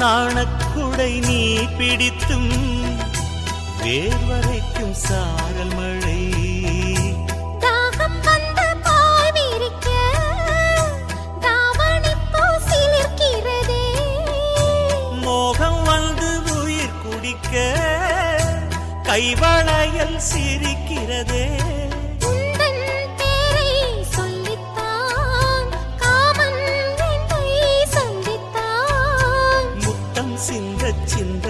நாணக்குடை நீ பிடித்தும் வேர்வரைக்கும் சாரல் மழை. மோகம் வந்து உயிர் குடிக்க கைவளையல் சிரிக்கிறதே. சிந்த சிந்த